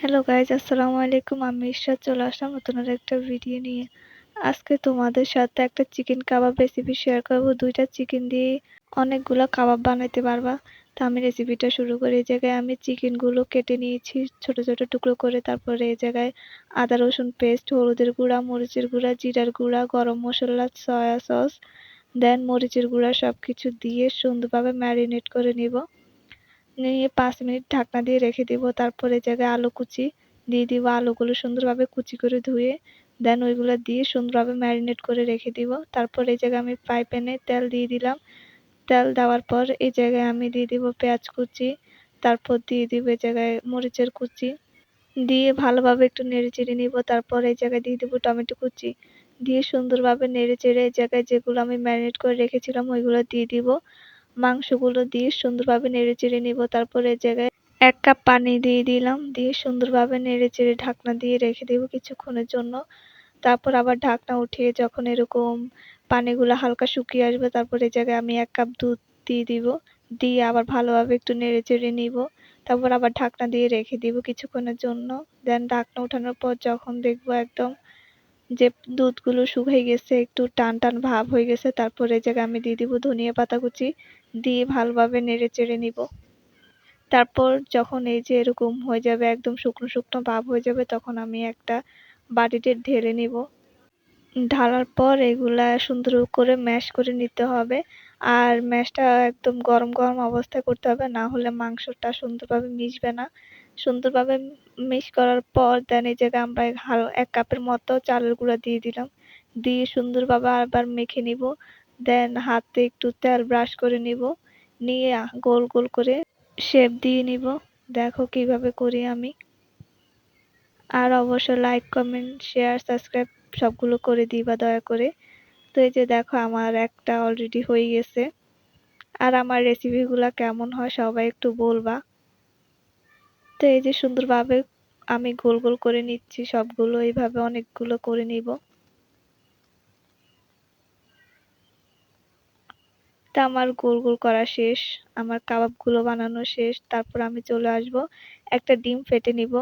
Hello guys আসসালামু আলাইকুম আমি ঈশ্বর চলে আসলাম নতুন একটা ভিডিও নিয়ে। আজকে তোমাদের সাথে একটা চিকেন কাবাব রেসিপি শেয়ার করব। দুইটা চিকেন দিয়ে অনেকগুলো কাবাব বানাইতে পারবা। তো আমি রেসিপিটা শুরু করি। এই জায়গায় আমি চিকেনগুলো কেটে নিয়েছি, ছোট ছোট টুকরো করে। তারপরে এই জায়গায় আদা, রসুন পেস্ট হলুদের গুঁড়া, মরিচের গুঁড়া, জিরার গুঁড়া, গরম মশলা সয়া সস দেন মরিচের গুঁড়া সব কিছু দিয়ে সুন্দরভাবে ম্যারিনেট করে নিব। নিয়ে পাঁচ মিনিট ঢাকনা দিয়ে রেখে দিব। তারপরে জায়গায় আলু কুচি দিয়ে দিব। আলুগুলো সুন্দরভাবে কুচি করে ধুয়ে দেন ওইগুলো দিয়ে সুন্দরভাবে ম্যারিনেট করে রেখে দিব। তারপর এই জায়গায় আমি ফ্রাই প্যানে তেল দিয়ে দিলাম। তেল দেওয়ার পর এই জায়গায় আমি দিয়ে দিব পেঁয়াজ কুচি। তারপর দিয়ে দিব এই জায়গায় মরিচের কুচি। দিয়ে ভালোভাবে একটু নেড়ে চেড়ে নিব। তারপর এই জায়গায় দিয়ে দিব টমেটো কুচি। দিয়ে সুন্দরভাবে নেড়ে চেড়ে এই জায়গায় যেগুলো আমি ম্যারিনেট করে রেখেছিলাম, ওইগুলো দিয়ে দিব। মাংসগুলো দিয়ে সুন্দরভাবে নেড়ে চেড়ে নিব। তারপরে জায়গায় এক কাপ পানি দিয়ে দিলাম। দিয়ে সুন্দরভাবে নেড়ে চেড়ে ঢাকনা দিয়ে রেখে দেবো কিছুক্ষণের জন্য। তারপর আবার ঢাকনা উঠিয়ে যখন এরকম পানিগুলো হালকা শুকিয়ে আসবে, তারপরে এই জায়গায় আমি এক কাপ দুধ দিয়ে দিব। দিয়ে আবার ভালোভাবে একটু নেড়ে চেড়ে নিব। তারপর আবার ঢাকনা দিয়ে রেখে দিব কিছুক্ষণের জন্য। দেন ঢাকনা উঠানোর পর যখন দেখব একদম যে দুধগুলো শুকিয়ে গেছে, একটু টান টান ভাব হয়ে গেছে, তারপরে এই জায়গায় আমি দিয়ে দিব ধনিয়া পাতা কুচি, দিয়ে ভালোভাবে নেড়ে চেড়ে নিব। তারপর যখন এই যে এরকম হয়ে যাবে, একদম শুকনো শুকনো ভাব হয়ে যাবে, তখন আমি একটা বাটিতে ঢেলে নিব। ঢালার পর এগুলা সুন্দর করে ম্যাশ করে নিতে হবে। আর ম্যাশটা একদম গরম গরম অবস্থায় করতে হবে, না হলে মাংসটা সুন্দরভাবে মিশবে না। সুন্দরভাবে মিক্স করার পর দেন এই জায়গায় আমরা এক কাপের মতো চালের গুঁড়া দিয়ে দিলাম। দিয়ে সুন্দরভাবে আবার মেখে নিব। দেন হাতে একটু তেল ব্রাশ করে নিব। নিয়ে গোল গোল করে শেপ দিয়ে নিব। দেখো কীভাবে করি আমি। আর অবশ্য লাইক কমেন্ট শেয়ার সাবস্ক্রাইব সবগুলো করে দিবা দয়া করে। তো এই যে দেখো আমার একটা অলরেডি হয়ে গেছে। আর আমার রেসিপিগুলো কেমন হয় সবাই একটু বলবা। তো এই যে সুন্দরভাবে আমি গোল গোল করে নিচ্ছি সবগুলো, এইভাবে অনেকগুলো করে নিব। তা আমার গোল গোল করা শেষ, আমার কাবাবগুলো বানানো শেষ, তারপর আমি চলে আসব, একটা ডিম ফেটে নিব,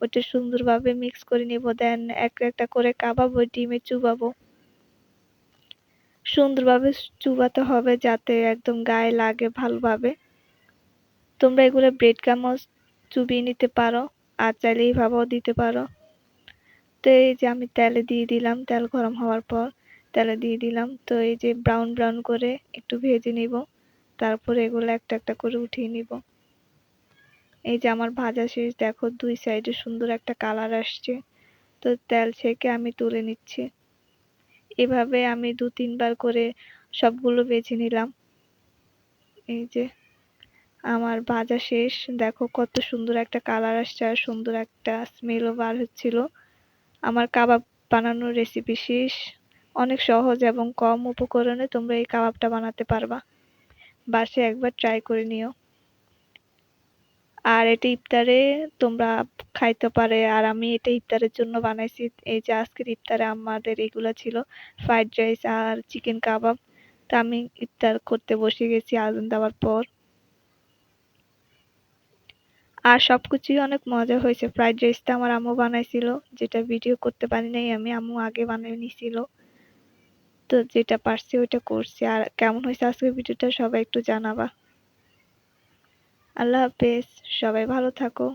ওইটা সুন্দরভাবে মিক্স করে নিব দেন একটা একটা করে কাবাব ওই ডিমে চুবাবো। সুন্দরভাবে চুবাতে হবে যাতে একদম গায়ে লাগে ভালোভাবে। তোমরা এগুলো ব্রেড কামচ চুবিয়ে নিতে পারো আর চাইলে এইভাবেও দিতে পারো। তো এই যে আমি তেলে দিয়ে দিলাম, তেল গরম হওয়ার পর তেলে দিয়ে দিলাম। তো এই যে ব্রাউন ব্রাউন করে একটু ভেজে নিব, তারপরে এগুলো একটা একটা করে উঠিয়ে নিব। এই যে আমার ভাজা শেষ, দেখো দুই সাইডে সুন্দর একটা কালার আসছে। তো তেল ছেঁকে আমি তুলে নিচ্ছি। এভাবে আমি দু তিনবার করে সবগুলো বেছে নিলাম। এই যে আমার ভাজা শেষ। দেখো কত সুন্দর একটা কালার আসছে আর সুন্দর একটা স্মেলও বার হচ্ছিল। আমার কাবাব বানানোর রেসিপি শেষ। অনেক সহজ এবং কম উপকরণে তোমরা এই কাবাবটা বানাতে পারবা। বাসায় একবার ট্রাই করে নিও। আর এটা ইফতারে তোমরা খাইতে পারে আর আমি এটা ইফতারের জন্য বানাইছি। এই যে আজকের ইফতারে আমাদের এগুলো ছিল ফ্রাইড রাইস আর চিকেন কাবাব। তা আমি ইফতার করতে বসে গেছি আজান দেওয়ার পর। আর সব কিছুই অনেক মজা হয়েছে। ফ্রাইড রাইসটা আমার আম্মু বানাইছিল, যেটা ভিডিও করতে পারি নাই, আমি আম্মু আগে বানিয়ে নিছিল। তো যেটা পারছি ওইটা করছি। আর কেমন হয়েছে আজকের ভিডিওটা সবাই একটু জানাবা। আল্লাহ হাফেজ, সবাই ভালো থাকো।